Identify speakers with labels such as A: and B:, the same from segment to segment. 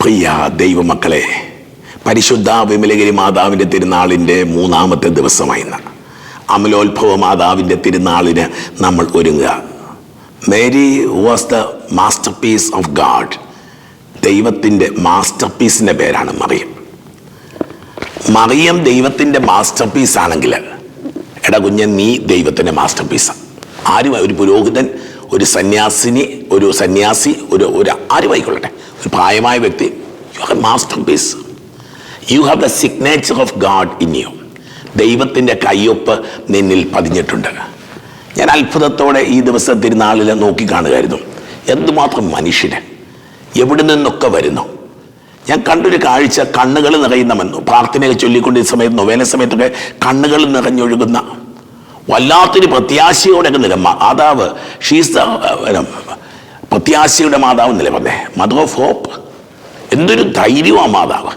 A: പ്രിയ ദൈവമക്കളെ പരിശുദ്ധ വിമലഗിരി മാതാവിന്റെ തിരുനാളിന്റെ മൂന്നാമത്തെ ദിവസമായി ഇന്ന്. അമലോത്ഭവ മാതാവിന്റെ തിരുനാളിന് നമ്മൾ ഒരുങ്ങുക. Mary was the masterpiece of God. ദൈവത്തിന്റെ മാസ്റ്റർ പീസിന്റെ പേരാണ് മറിയം. മറിയം ദൈവത്തിന്റെ മാസ്റ്റർ പീസ് ആണെങ്കിൽ എടാ കുഞ്ഞൻ നീ ദൈവത്തിന്റെ മാസ്റ്റർ പീസാണ് ആരും ഒരു പുരോഹിതൻ ഒരു സന്യാസിനി ഒരു സന്യാസി ഒരു ഒരു ആരുമായിക്കൊള്ളട്ടെ? ഒരു പ്രായമായ വ്യക്തി you have masterpiece you have the signature of God in you ദൈവത്തിന്റെ കയ്യൊപ്പ് നിന്നിൽ പതിഞ്ഞിട്ടുണ്ട്. ഞാൻ അത്ഭുതത്തോടെ ഈ ദിവസം തിരുനാളിൽ നോക്കിക്കാണുകയായിരുന്നു എന്തുമാത്രം മനുഷ്യന്? എവിടെ നിന്നൊക്കെ വരുന്നു? ഞാൻ കണ്ടൊരു കാഴ്ച കണ്ണുകൾ നിറയുന്നമെന്നു. പ്രാർത്ഥനകൾ ചൊല്ലിക്കൊണ്ട് ഈ സമയത്ത് നൊവേന സമയത്തൊക്കെ കണ്ണുകൾ നിറഞ്ഞൊഴുകുന്ന. വല്ലാത്തൊരു പ്രത്യാശയോടെ നിരമ്മ അതാവ് ഷീസ് പ്രത്യാശയുടെ മാതാവ് എന്നല്ലേ പറഞ്ഞേ? മദർ ഓഫ് ഹോപ്പ് എന്തൊരു ധൈര്യമാണ് മാതാവ്.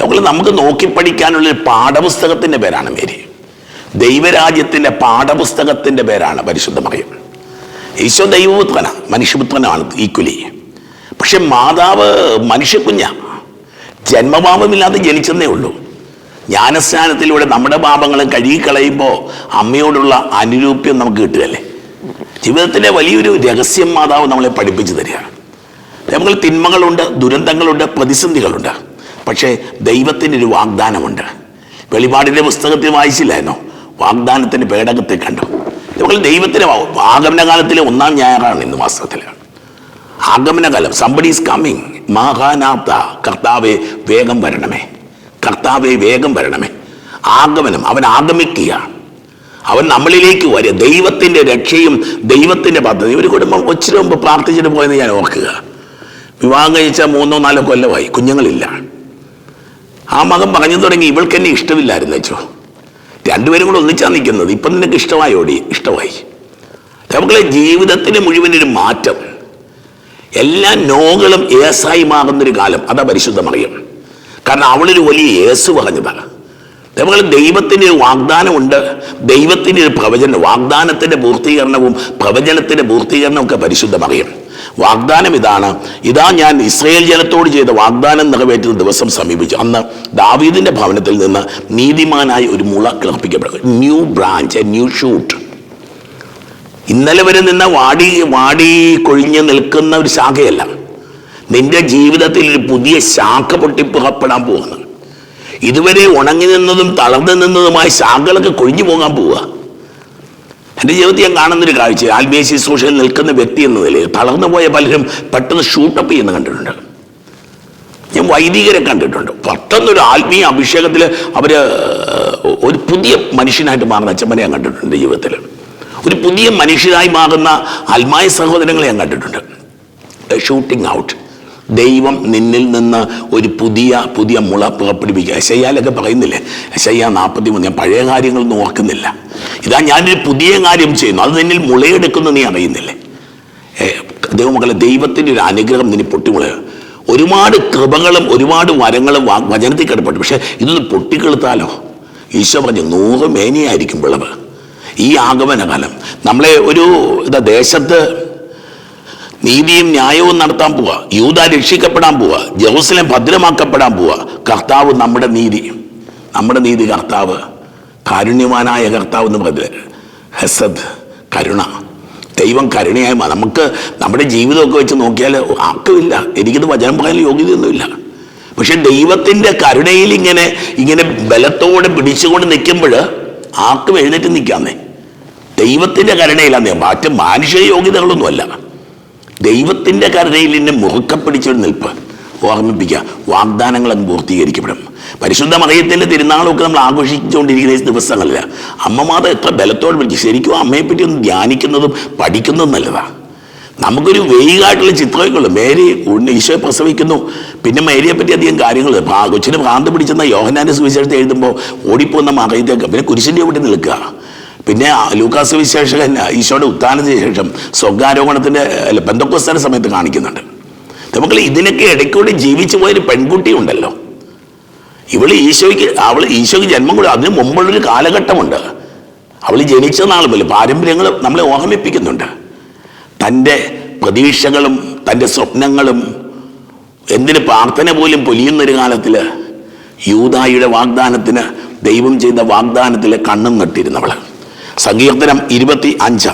A: അതുപോലെ നമുക്ക് നോക്കി പഠിക്കാനുള്ള ഒരു പാഠപുസ്തകത്തിന്റെ പേരാണ് മേരി. ദൈവരാജ്യത്തിന്റെ പാഠപുസ്തകത്തിന്റെ പേരാണ് പരിശുദ്ധ മറിയം. ഈശോ ദൈവപുത്രന മനുഷ്യപുത്രനാണ് ഈക്വലി പക്ഷെ മാതാവ് മനുഷ്യക്കുഞ്ഞ ജന്മപാപമില്ലാതെ ജനിച്ചെന്നേ ഉള്ളൂ. ജ്ഞാനസ്നാനത്തിലൂടെ നമ്മുടെ പാപങ്ങളും കഴുകിക്കളയുമ്പോൾ അമ്മയോടുള്ള അനുരൂപ്യം നമുക്ക് കിട്ടുകയല്ലേ? ജീവിതത്തിലെ വലിയൊരു രഹസ്യം മാതാവ് നമ്മളെ പഠിപ്പിച്ചു തരികയാണ്. നമ്മൾ തിന്മകളുണ്ട് ദുരന്തങ്ങളുണ്ട് പ്രതിസന്ധികളുണ്ട്. പക്ഷേ ദൈവത്തിന്റെ ഒരു വാഗ്ദാനമുണ്ട്. വെളിപാടിന്റെ പുസ്തകത്തിൽ വായിച്ചില്ലായിരുന്നോ? വാഗ്ദാനത്തിന്റെ പേടകത്തെ കണ്ടു. നമ്മൾ ദൈവത്തിന്റെ ആഗമനകാലത്തിലെ ഒന്നാം ഞായറാണ് ഇന്ന് മാസത്തിൽ ആഗമനകാലം സംബഡി ഈസ് കമ്മിങ് മഹാനാത്ത കർത്താവെ വേഗം വരണമേ. കർത്താവെ വേഗം വരണമേ. ആഗമനം അവൻ ആഗമിക്കുക അവൻ നമ്മളിലേക്ക് വരിക ദൈവത്തിന്റെ രക്ഷയും ദൈവത്തിന്റെ പദ്ധതി ഒരു കുടുംബം ഒച്ചിരി മുമ്പ് പ്രാർത്ഥിച്ചിട്ട് പോയെന്ന് ഞാൻ ഓർക്കുക. വിവാഹം കഴിച്ച മൂന്നോ നാലോ കൊല്ലമായി. കുഞ്ഞുങ്ങളില്ല. ആ മകൻ പറഞ്ഞു തുടങ്ങി ഇവൾക്ക് എന്നെ ഇഷ്ടമില്ലായിരുന്നു വെച്ചോ രണ്ടുപേരും കൂടെ ഒന്നിച്ചാ നിൽക്കുന്നത്. ഇപ്പം നിനക്ക് ഇഷ്ടമായി ഓടി. ഇഷ്ടമായി. നമുക്കുള്ള ജീവിതത്തിന് മുഴുവനൊരു മാറ്റം. എല്ലാ നോകളും ഏസായി മാറുന്നൊരു കാലം. അതാ പരിശുദ്ധമറിയും. കാരണം അവളൊരു വലിയ യേസു പറഞ്ഞതാണ്. നമ്മൾ ദൈവത്തിന്റെ ഒരു വാഗ്ദാനമുണ്ട്. ദൈവത്തിന്റെ ഒരു പ്രവചനം വാഗ്ദാനത്തിന്റെ പൂർത്തീകരണവും പ്രവചനത്തിന്റെ പൂർത്തീകരണവും ഒക്കെ പരിശുദ്ധമറിയും വാഗ്ദാനം ഇതാണ്. ഇതാ ഞാൻ ഇസ്രയേൽ ജനത്തോട് ചെയ്ത വാഗ്ദാനം നിറവേറ്റുന്ന ദിവസം സമീപിച്ചു. അന്ന് ദാവീദിന്റെ ഭവനത്തിൽ നിന്ന് നീതിമാനായി ഒരു മുള കിളപ്പിക്കപ്പെടും new branch a new shoot ഇന്നലെ വരെ നിന്ന് വാടി വാടി കൊഴിഞ്ഞ് നിൽക്കുന്ന ഒരു ശാഖയല്ല. നിന്റെ ജീവിതത്തിൽ ഒരു പുതിയ ശാഖ പൊട്ടിപ്പുറപ്പെടാൻ പോകുന്നു ഇതുവരെ ഉണങ്ങി നിന്നതും തളർന്നു നിന്നതുമായി ശാഖകളൊക്കെ കൊഴിഞ്ഞു പോകാൻ പോവുക. എന്റെ ജീവിതത്തിൽ ഞാൻ കാണുന്നൊരു കാഴ്ച ആത്മീയ ശുശ്രൂഷയിൽ നിൽക്കുന്ന വ്യക്തി എന്ന നിലയിൽ തളർന്നു പോയ പലരും പെട്ടെന്ന് ഷൂട്ടപ്പ് ചെയ്യുന്ന കണ്ടിട്ടുണ്ട്. ഞാൻ വൈദികരെ കണ്ടിട്ടുണ്ട്. പെട്ടെന്നൊരു ആത്മീയ അഭിഷേകത്തിൽ അവർ ഒരു പുതിയ മനുഷ്യനായിട്ട് മാറുന്ന അച്ഛമ്മനെ ഞാൻ കണ്ടിട്ടുണ്ട് ജീവിതത്തിൽ ഒരു പുതിയ മനുഷ്യനായി മാറുന്ന ആത്മായ സഹോദരങ്ങളെ ഞാൻ കണ്ടിട്ടുണ്ട്. ഷൂട്ടിംഗ് ഔട്ട് ദൈവം നിന്നിൽ നിന്ന് ഒരു പുതിയ പുതിയ മുള പുറപ്പെടുവിക്കുക. ശയ്യാലൊക്കെ പറയുന്നില്ലേ? ശയ്യ നാൽപ്പത്തി മൂന്ന് ഞാൻ പഴയ കാര്യങ്ങളൊന്നും ഓർക്കുന്നില്ല. ഇതാ ഞാനൊരു പുതിയ കാര്യം ചെയ്യുന്നു. അത് നിന്നിൽ മുളയെടുക്കുന്നു നീ അറിയുന്നില്ലേ? ദൈവമക്കളെ ദൈവത്തിന്റെ ഒരു അനുഗ്രഹം നിന്നെ പൊട്ടിമുളയ. ഒരുപാട് കൃപകളും ഒരുപാട് വരങ്ങളും വചനത്തിൽ കിടപ്പെട്ടു പക്ഷേ ഇതൊന്ന് പൊട്ടിക്കെടുത്താലോ? ഈശോ പറഞ്ഞു നൂറ് മേനിയായിരിക്കും വിളവ്. ഈ ആഗമനകാലം. നമ്മളെ ഒരു ഇതാ ദേശത്ത് നീതിയും ന്യായവും നടത്താൻ പോവുക യൂത രക്ഷിക്കപ്പെടാൻ പോവുക ജെറുസലേം ഭദ്രമാക്കപ്പെടാൻ പോവുക കർത്താവ് നമ്മുടെ നീതി. നമ്മുടെ നീതി കർത്താവ്. കാരുണ്യവാനായ കർത്താവ് എന്ന് പറയുന്നത് ഹസദ് കരുണ. ദൈവം കരുണയായി നമുക്ക് നമ്മുടെ ജീവിതമൊക്കെ വെച്ച് നോക്കിയാൽ ആക്കുമില്ല എനിക്കിത് വചനം പറയാൻ യോഗ്യതയൊന്നുമില്ല. പക്ഷെ ദൈവത്തിന്റെ കരുണയിൽ ഇങ്ങനെ ഇങ്ങനെ ബലത്തോടെ പിടിച്ചുകൊണ്ട് നിൽക്കുമ്പോൾ ആർക്കും എഴുന്നേറ്റ് നിൽക്കാന്നേ. ദൈവത്തിന്റെ കരുണയിലാന്നേ. മറ്റ് മാനുഷിക യോഗ്യതകളൊന്നുമല്ല. ദൈവത്തിന്റെ കരുതയിൽ നിന്നെ മുറുക്ക പിടിച്ചൊരു നിൽപ്പ്. ഓർമ്മിപ്പിക്കുക വാഗ്ദാനങ്ങൾ അങ്ങ് പൂർത്തീകരിക്കപ്പെടും. പരിശുദ്ധ മറിയത്തിന്റെ തിരുനാളൊക്കെ നമ്മൾ ആഘോഷിച്ചുകൊണ്ടിരിക്കുന്ന ഈ ദിവസങ്ങളിൽ അമ്മമാത എത്ര ബലത്തോട് വിളിച്ചു. ശരിക്കും അമ്മയെപ്പറ്റി ഒന്ന് ധ്യാനിക്കുന്നതും പഠിക്കുന്നതും നല്ലതാണ് നമുക്കൊരു വെയിലായിട്ടുള്ള ചിത്രമൊക്കെ ഉള്ളൂ. മേരി ഈശോയെ പ്രസവിക്കുന്നു. പിന്നെ മേരിയെ പറ്റി അധികം കാര്യങ്ങൾ കൊച്ചിന് ഭ്രാന്ത് പിടിച്ചെന്ന യോഹനാന്റെ സുവിശേഷത്തെ എഴുതുമ്പോൾ ഓടിപ്പോകുന്ന മറിയത്തേക്ക് പിന്നെ കുരിശിന്റെ കൂട്ടി നിൽക്കുക പിന്നെ ലൂക്കാസ് വിശേഷകൻ ഈശോയുടെ ഉത്ഥാനത്തിന് ശേഷം സ്വർഗാരോഹണത്തിന്റെ അല്ല ബന്ധക്കോസ്താന സമയത്ത് കാണിക്കുന്നുണ്ട്. നമുക്ക് ഇതിനൊക്കെ ഇടയ്ക്കൂടി ജീവിച്ചു പോയൊരു പെൺകുട്ടി ഉണ്ടല്ലോ. ഇവൾ ഈശോയ്ക്ക് അവൾ ഈശോയ്ക്ക് ജന്മം കൊടുക്കും അതിന് മുമ്പുള്ളൊരു കാലഘട്ടമുണ്ട്. അവൾ ജനിച്ച നാൾ മുതൽ പാരമ്പര്യങ്ങൾ നമ്മളെ ഓഹമിപ്പിക്കുന്നുണ്ട് തന്റെ പ്രതീക്ഷകളും തന്റെ സ്വപ്നങ്ങളും എന്തിന് പ്രാർത്ഥന പോലും പൊലിയുന്നൊരു കാലത്തിൽ യൂതായുടെ വാഗ്ദാനത്തിന് ദൈവം ചെയ്ത വാഗ്ദാനത്തിൽ കണ്ണും നട്ടിരുന്നവൾ സങ്കീർത്തനം ഇരുപത്തി അഞ്ച്.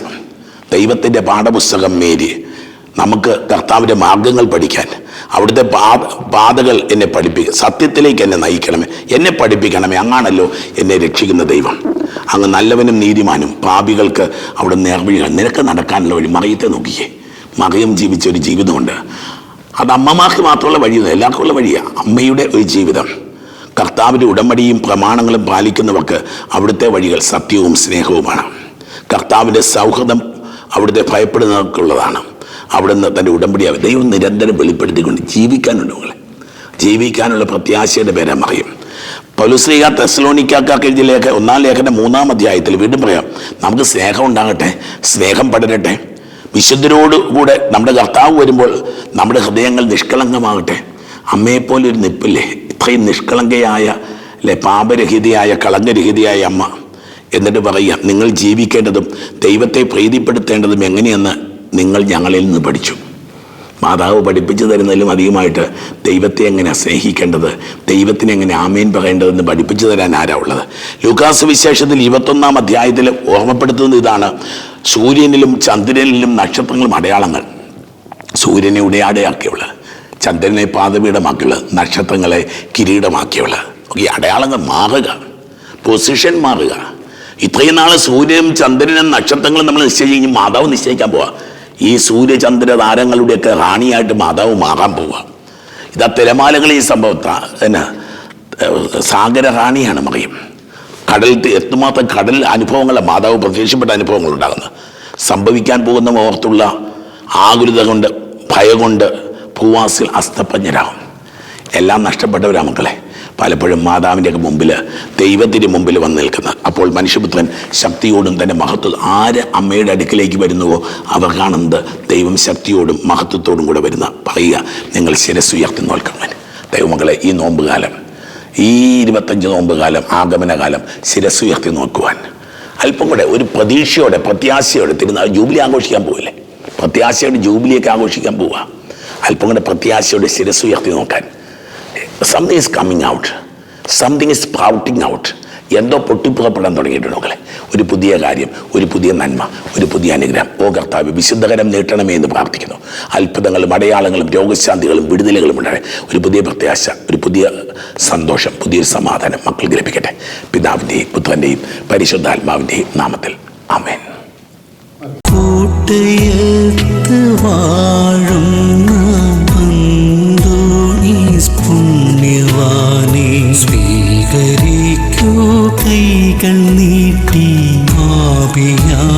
A: ദൈവത്തിന്റെ പാഠപുസ്തകം മേരി. നമുക്ക് കർത്താവിന്റെ മാർഗങ്ങൾ പഠിക്കാൻ അവിടുത്തെ പാത പാതകൾ എന്നെ പഠിപ്പിക്കുക സത്യത്തിലേക്ക് എന്നെ നയിക്കണമേ എന്നെ പഠിപ്പിക്കണമേ. അങ്ങാണല്ലോ എന്നെ രക്ഷിക്കുന്ന ദൈവം. അങ്ങ് നല്ലവനും നീതിമാനും പാപികൾക്ക് അവിടെ നേർവഴികൾ നിനക്ക് നടക്കാനുള്ള വഴി മറിയത്തെ നോക്കിയേ മറിയം ജീവിച്ച ഒരു ജീവിതമുണ്ട്. അത് അമ്മമാർക്ക് മാത്രമുള്ള വഴിയൊന്നും എല്ലാവർക്കുമുള്ള വഴിയാണ് അമ്മയുടെ ഒരു ജീവിതം. കർത്താവിന്റെ ഉടമ്പടിയും പ്രമാണങ്ങളും പാലിക്കുന്നവർക്ക് അവിടുത്തെ വഴികൾ സത്യവും സ്നേഹവുമാണ്. കർത്താവിന്റെ സൗഹൃദം അവിടുത്തെ ഭയപ്പെടുന്നവർക്കുള്ളതാണ്. അവിടുന്ന് തന്റെ ഉടമ്പടിയാവും ദൈവം നിരന്തരം വെളിപ്പെടുത്തിക്കൊണ്ട് ജീവിക്കാനുണ്ട് മകളെ. ജീവിക്കാനുള്ള പ്രത്യാശയുടെ പേരെ മറിയും. പൗലുശ്രീക തെസ്ലോണിക്കാക്കഴിഞ്ഞ ലേഖ ഒന്നാം ലേഖന്റെ മൂന്നാം അധ്യായത്തിൽ വീണ്ടും പറയാം നമുക്ക് സ്നേഹം ഉണ്ടാകട്ടെ സ്നേഹം പടരട്ടെ. വിശുദ്ധരോട് കൂടെ നമ്മുടെ കർത്താവ് വരുമ്പോൾ നമ്മുടെ ഹൃദയങ്ങൾ നിഷ്കളങ്കമാകട്ടെ. അമ്മയെപ്പോലെ ഒരു നിപ്പില്ലേ? ഇത്രയും നിഷ്കളങ്കയായ അല്ലെ പാപരഹിതയായ കളങ്കരഹിതയായ അമ്മ. എന്നിട്ട് പറയുക നിങ്ങൾ ജീവിക്കേണ്ടതും ദൈവത്തെ പ്രീതിപ്പെടുത്തേണ്ടതും എങ്ങനെയെന്ന് നിങ്ങൾ ഞങ്ങളിൽ നിന്ന് പഠിച്ചു. മാതാവ് പഠിപ്പിച്ചു തരുന്നതിലും അധികമായിട്ട് ദൈവത്തെ എങ്ങനെ സ്നേഹിക്കേണ്ടത് ദൈവത്തിന് എങ്ങനെ ആമേൻ പറയേണ്ടതെന്ന് പഠിപ്പിച്ചു തരാൻ ആരാ ഉള്ളത്? ലൂക്കാസ് വിശേഷത്തിൽ ഇരുപത്തൊന്നാം അധ്യായത്തിൽ ഓർമ്മപ്പെടുത്തുന്ന ഇതാണ്. സൂര്യനിലും ചന്ദ്രനിലും നക്ഷത്രങ്ങളും അടയാളങ്ങൾ. സൂര്യനെ ഉടയാടയാക്കിയവൾ ചന്ദ്രനെ പാതപീഠമാക്കിയുള്ള നക്ഷത്രങ്ങളെ കിരീടമാക്കിയുള്ള ഈ അടയാളങ്ങൾ മാറുക പൊസിഷൻ മാറുക. ഇത്രയും നാൾ സൂര്യനും ചന്ദ്രനും നക്ഷത്രങ്ങളും നമ്മൾ നിശ്ചയിച്ച് മാതാവ് നിശ്ചയിക്കാൻ പോവാ. ഈ സൂര്യചന്ദ്ര താരങ്ങളുടെയൊക്കെ റാണിയായിട്ട് മാതാവ് മാറാൻ പോവുക ഇതാ തിരമാലകൾ ഈ സംഭവത്താ സാഗര റാണിയാണ് മറിയം. കടൽ എത്രമാത്രം കടൽ അനുഭവങ്ങളെ മാതാവ് പ്രത്യക്ഷപ്പെട്ട അനുഭവങ്ങൾ ഉണ്ടാകുന്നത് സംഭവിക്കാൻ പോകുന്ന ഓർത്തുള്ള ആകുലത കൊണ്ട് ഭയം കൊണ്ട് ഭൂവാസികൾ അസ്തപ്പഞ്ഞരാകും എല്ലാം നഷ്ടപ്പെട്ടവരാ മക്കളെ. പലപ്പോഴും മാതാവിന്റെയൊക്കെ മുമ്പിൽ ദൈവത്തിന്റെ മുമ്പിൽ വന്ന് നിൽക്കുന്നത്. അപ്പോൾ മനുഷ്യപുത്രൻ ശക്തിയോടും തന്റെ മഹത്വം ആര് അമ്മയുടെ അടുക്കിലേക്ക് വരുന്നുവോ അവർ കാണുന്നത് ദൈവം ശക്തിയോടും മഹത്വത്തോടും കൂടെ വരുന്ന പറയുക നിങ്ങൾ ശിരസ് നോൽക്കണം നോക്കണം ദൈവമക്കളെ ഈ നോമ്പുകാലം ഈ ഇരുപത്തഞ്ച് നോമ്പുകാലം ആഗമനകാലം ശിരസ് ഉയർത്തി നോക്കുവാൻ. അല്പം കൂടെ ഒരു പ്രതീക്ഷയോടെ പ്രത്യാശയോടെ തിരുന്ന ജൂബിലി ആഘോഷിക്കാൻ പോവില്ലേ? പ്രത്യാശയോടെ ജൂബിലിയൊക്കെ ആഘോഷിക്കാൻ പോവുക അല്പം കൂടെ പ്രത്യാശയോടെ ശിരസ് ഉയർത്തി നോക്കാൻ. Something is coming out something is sprouting out എന്തോ പൊട്ടിപ്പുറപ്പെടാൻ തുടങ്ങിയിട്ടുണ്ട് മക്കളെ. ഒരു പുതിയ കാര്യം ഒരു പുതിയ നന്മ ഒരു പുതിയ അനുഗ്രഹം. ഓ കർത്താവ് വിശുദ്ധകരം നീട്ടണമേ എന്ന് പ്രാർത്ഥിക്കുന്നു. അത്ഭുതങ്ങളും അടയാളങ്ങളും രോഗശാന്തികളും വിടുതലുകളും ഉണ്ടാകെ ഒരു പുതിയ പ്രത്യാശ ഒരു പുതിയ സന്തോഷം പുതിയൊരു സമാധാനം മക്കൾക്ക് ലഭിക്കട്ടെ പിതാവിന്റെയും പുത്രന്റെയും പരിശുദ്ധാത്മാവിന്റെയും നാമത്തിൽ. ആമേൻ.
B: കൂട്ടയത്ത് വാഴുന്ന അന്തോണീസ് പുണ്യവാനെ സ്വീകരിക്കൂ കൈകൾ നീട്ടി ആപിയാമിൻ